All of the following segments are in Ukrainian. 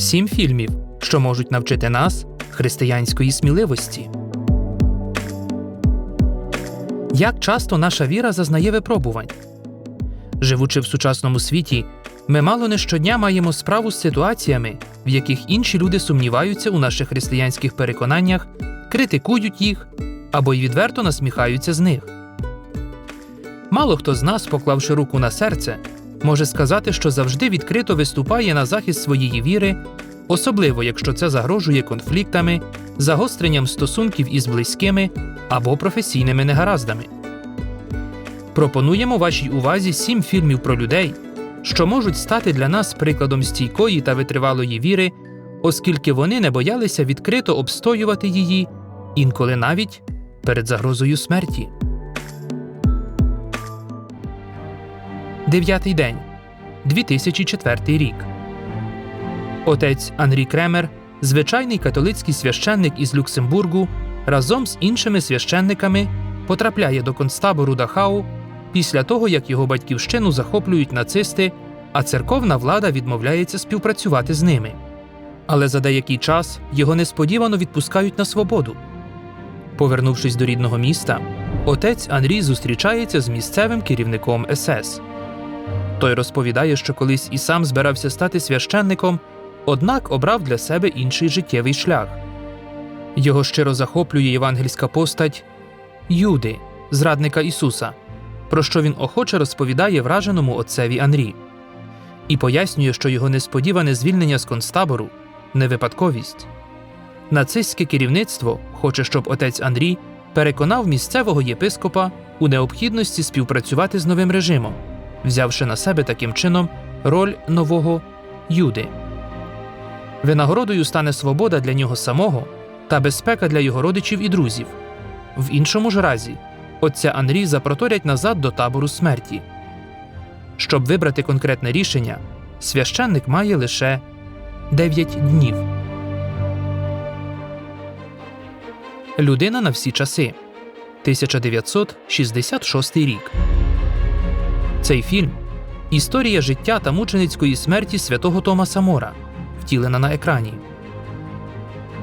Сім фільмів, що можуть навчити нас християнської сміливості. Як часто наша віра зазнає випробувань? Живучи в сучасному світі, ми мало не щодня маємо справу з ситуаціями, в яких інші люди сумніваються у наших християнських переконаннях, критикують їх або й відверто насміхаються з них. Мало хто з нас, поклавши руку на серце, може сказати, що завжди відкрито виступає на захист своєї віри, особливо якщо це загрожує конфліктами, загостренням стосунків із близькими або професійними негараздами. Пропонуємо вашій увазі сім фільмів про людей, що можуть стати для нас прикладом стійкої та витривалої віри, оскільки вони не боялися відкрито обстоювати її, інколи навіть перед загрозою смерті. Дев'ятий день 2004 рік. Отець Анрі Кремер, звичайний католицький священник із Люксембургу, разом з іншими священниками потрапляє до концтабору Дахау після того, як його батьківщину захоплюють нацисти, а церковна влада відмовляється співпрацювати з ними. Але за деякий час його несподівано відпускають на свободу. Повернувшись до рідного міста, отець Анрі зустрічається з місцевим керівником СС. Той розповідає, що колись і сам збирався стати священником, однак обрав для себе інший життєвий шлях. Його щиро захоплює євангельська постать Юди, зрадника Ісуса, про що він охоче розповідає враженому отцеві Анрі, і пояснює, що його несподіване звільнення з концтабору не випадковість. Нацистське керівництво хоче, щоб отець Андрій переконав місцевого єпископа у необхідності співпрацювати з новим режимом, взявши на себе таким чином роль нового Юди. Винагородою стане свобода для нього самого та безпека для його родичів і друзів. В іншому ж разі, отця Анрі запроторять назад до табору смерті. Щоб вибрати конкретне рішення, священник має лише 9 днів. Людина на всі часи 1966 рік. Цей фільм історія життя та мученицької смерті святого Томаса Мора, втілена на екрані.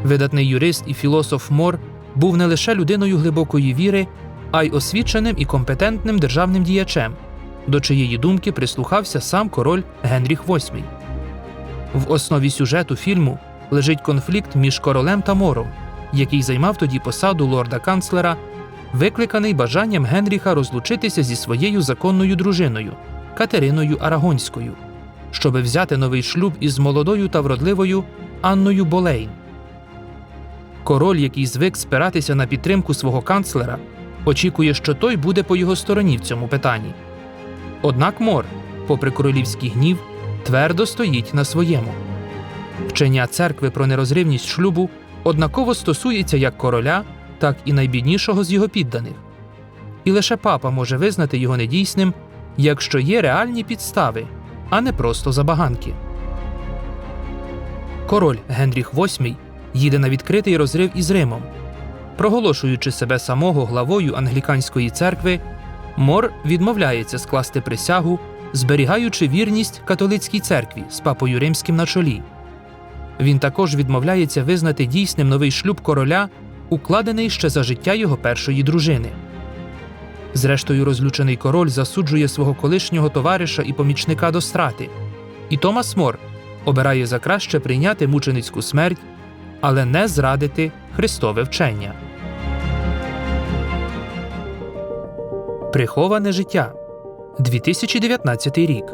Видатний юрист і філософ Мор був не лише людиною глибокої віри, а й освіченим і компетентним державним діячем, до чиєї думки прислухався сам король Генріх VIII. В основі сюжету фільму лежить конфлікт між королем та мором, який займав тоді посаду лорда канцлера, викликаний бажанням Генріха розлучитися зі своєю законною дружиною Катериною Арагонською, щоби взяти новий шлюб із молодою та вродливою Анною Болейн. Король, який звик спиратися на підтримку свого канцлера, очікує, що той буде по його стороні в цьому питанні. Однак Мор, попри королівський гнів, твердо стоїть на своєму. Вчення церкви про нерозривність шлюбу однаково стосується як короля, так і найбіднішого з його підданих. І лише папа може визнати його недійсним, якщо є реальні підстави, а не просто забаганки. Король Генріх VIII їде на відкритий розрив із Римом. Проголошуючи себе самого главою англіканської церкви, Мор відмовляється скласти присягу, зберігаючи вірність католицькій церкві з папою римським на чолі. Він також відмовляється визнати дійсним новий шлюб короля, укладений ще за життя його першої дружини. Зрештою, розлючений король засуджує свого колишнього товариша і помічника до страти, і Томас Мор обирає за краще прийняти мученицьку смерть, але не зрадити Христове вчення. Приховане життя 2019 рік.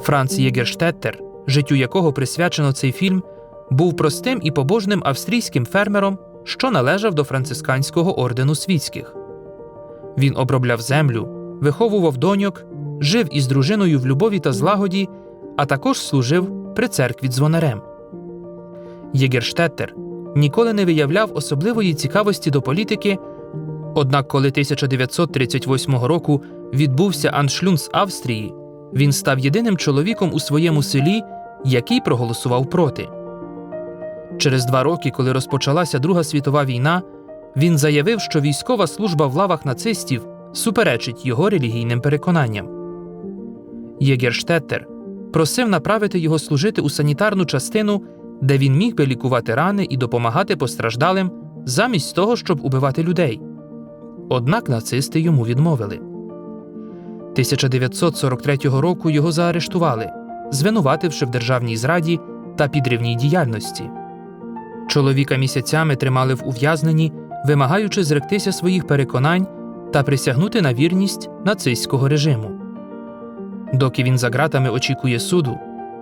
Франц Єгерштеттер, життю якого присвячено цей фільм, був простим і побожним австрійським фермером, що належав до францисканського ордену світських. Він обробляв землю, виховував доньок, жив із дружиною в любові та злагоді, а також служив при церкві дзвонарем. Єгерштеттер ніколи не виявляв особливої цікавості до політики. Однак, коли 1938 року відбувся аншлюнс Австрії, він став єдиним чоловіком у своєму селі, який проголосував проти. Через два роки, коли розпочалася Друга світова війна, він заявив, що військова служба в лавах нацистів суперечить його релігійним переконанням. Єгерштеттер просив направити його служити у санітарну частину, де він міг би лікувати рани і допомагати постраждалим замість того, щоб убивати людей. Однак нацисти йому відмовили. 1943 року його заарештували, звинувативши в державній зраді та підривній діяльності. Чоловіка місяцями тримали в ув'язненні, вимагаючи зректися своїх переконань та присягнути на вірність нацистського режиму. Доки він за ґратами очікує суду,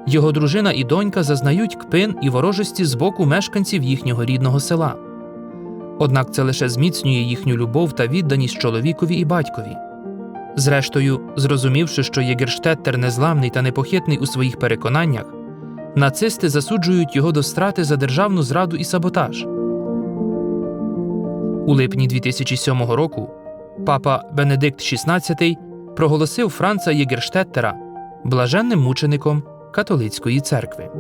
його дружина і донька зазнають кпин і ворожості з боку мешканців їхнього рідного села. Однак це лише зміцнює їхню любов та відданість чоловікові і батькові. Зрештою, зрозумівши, що Єгерштеттер незламний та непохитний у своїх переконаннях, нацисти засуджують його до страти за державну зраду і саботаж. У липні 2007 року папа Бенедикт XVI проголосив Франца Єгерштеттера блаженним мучеником католицької церкви.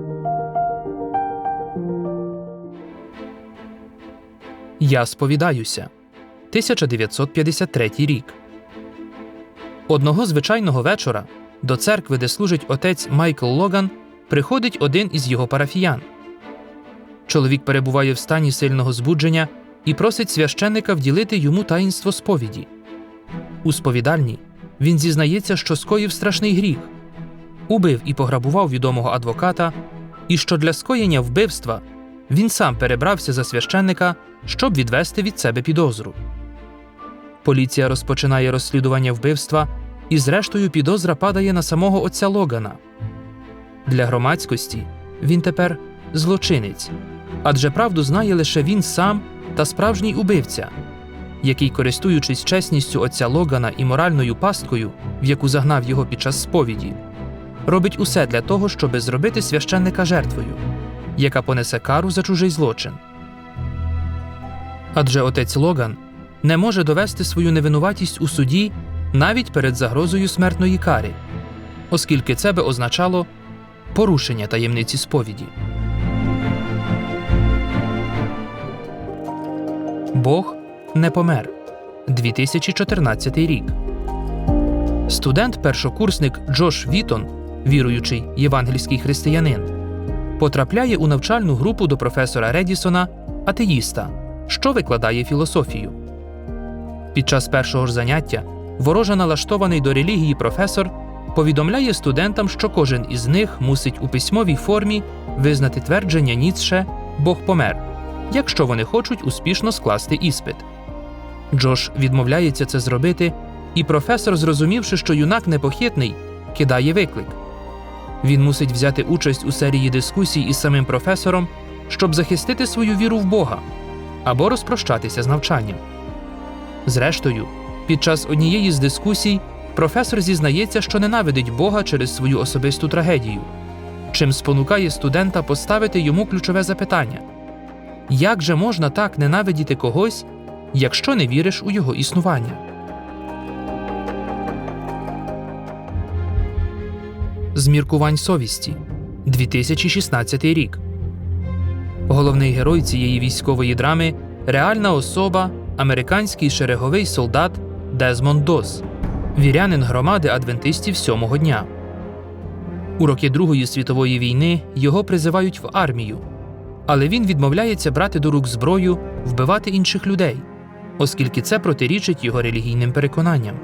Я сповідаюся. 1953 рік. Одного звичайного вечора до церкви, де служить отець Майкл Логан, приходить один із його парафіян. Чоловік перебуває в стані сильного збудження і просить священника вділити йому таїнство сповіді. У сповідальні він зізнається, що скоїв страшний гріх, убив і пограбував відомого адвоката, і що для скоєння вбивства він сам перебрався за священника, щоб відвести від себе підозру. Поліція розпочинає розслідування вбивства, і, зрештою, підозра падає на самого отця Логана. Для громадськості він тепер злочинець, адже правду знає лише він сам та справжній убивця, який, користуючись чесністю отця Логана і моральною пасткою, в яку загнав його під час сповіді, робить усе для того, щоби зробити священника жертвою, яка понесе кару за чужий злочин. Адже отець Логан не може довести свою невинуватість у суді навіть перед загрозою смертної кари, оскільки це би означало порушення таємниці сповіді. Бог не помер. 2014 рік. Студент-першокурсник Джош Вітон, віруючий євангельський християнин, потрапляє у навчальну групу до професора Редісона, атеїста, що викладає філософію. Під час першого ж заняття вороже налаштований до релігії професор повідомляє студентам, що кожен із них мусить у письмовій формі визнати твердження Ніцше Бог помер, якщо вони хочуть успішно скласти іспит. Джош відмовляється це зробити, і професор, зрозумівши, що юнак непохитний, кидає виклик. Він мусить взяти участь у серії дискусій із самим професором, щоб захистити свою віру в Бога або розпрощатися з навчанням. Зрештою, під час однієї з дискусій професор зізнається, що ненавидить Бога через свою особисту трагедію, чим спонукає студента поставити йому ключове запитання: як же можна так ненавидіти когось, якщо не віриш у його існування? Зміркувань совісті 2016 рік. Головний герой цієї військової драми реальна особа, американський шереговий солдат Дезмонд Дос, вірянин громади адвентистів сьомого дня. У роки Другої світової війни його призивають в армію, але він відмовляється брати до рук зброю, вбивати інших людей, оскільки це протирічить його релігійним переконанням.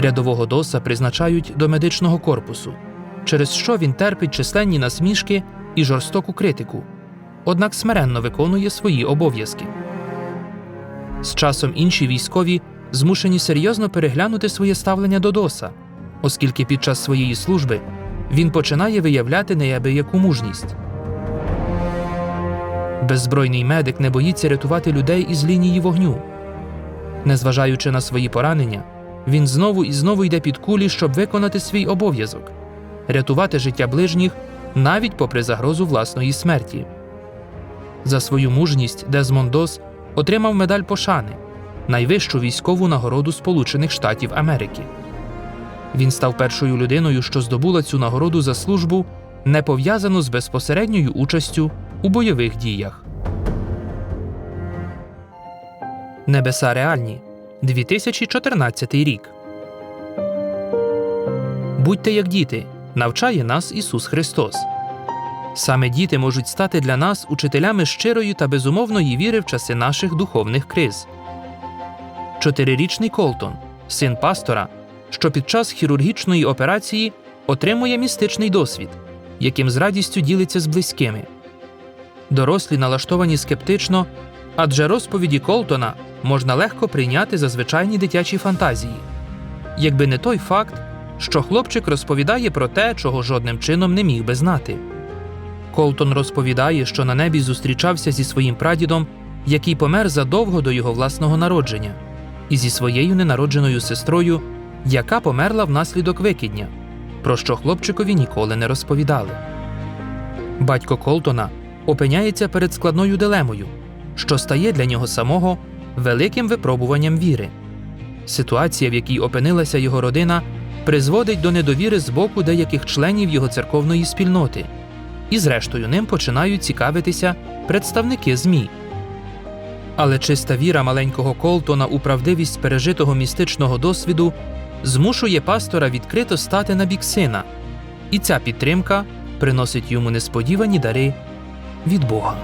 Рядового доса призначають до медичного корпусу, через що він терпить численні насмішки і жорстоку критику, однак смиренно виконує свої обов'язки. З часом інші військові змушені серйозно переглянути своє ставлення до доса, оскільки під час своєї служби він починає виявляти неабияку мужність. Беззбройний медик не боїться рятувати людей із лінії вогню. Незважаючи на свої поранення, він знову і знову йде під кулі, щоб виконати свій обов'язок рятувати життя ближніх навіть попри загрозу власної смерті. За свою мужність Дезмонд Дос отримав медаль пошани, найвищу військову нагороду Сполучених Штатів Америки. Він став першою людиною, що здобула цю нагороду за службу, не пов'язану з безпосередньою участю у бойових діях. Небеса реальні 2014 рік. Будьте як діти, навчає нас Ісус Христос. Саме діти можуть стати для нас учителями щирої та безумовної віри в часи наших духовних криз. Чотирирічний Колтон, син пастора, що під час хірургічної операції отримує містичний досвід, яким з радістю ділиться з близькими. Дорослі налаштовані скептично, адже розповіді Колтона можна легко прийняти за звичайні дитячі фантазії, якби не той факт, що хлопчик розповідає про те, чого жодним чином не міг би знати. Колтон розповідає, що на небі зустрічався зі своїм прадідом, який помер задовго до його власного народження, і зі своєю ненародженою сестрою, яка померла внаслідок викидня, про що хлопчикові ніколи не розповідали. Батько Колтона опиняється перед складною дилемою, що стає для нього самого великим випробуванням віри. Ситуація, в якій опинилася його родина, призводить до недовіри з боку деяких членів його церковної спільноти, і зрештою ним починають цікавитися представники ЗМІ. Але чиста віра маленького Колтона у правдивість пережитого містичного досвіду змушує пастора відкрито стати на бік сина, і ця підтримка приносить йому несподівані дари від Бога.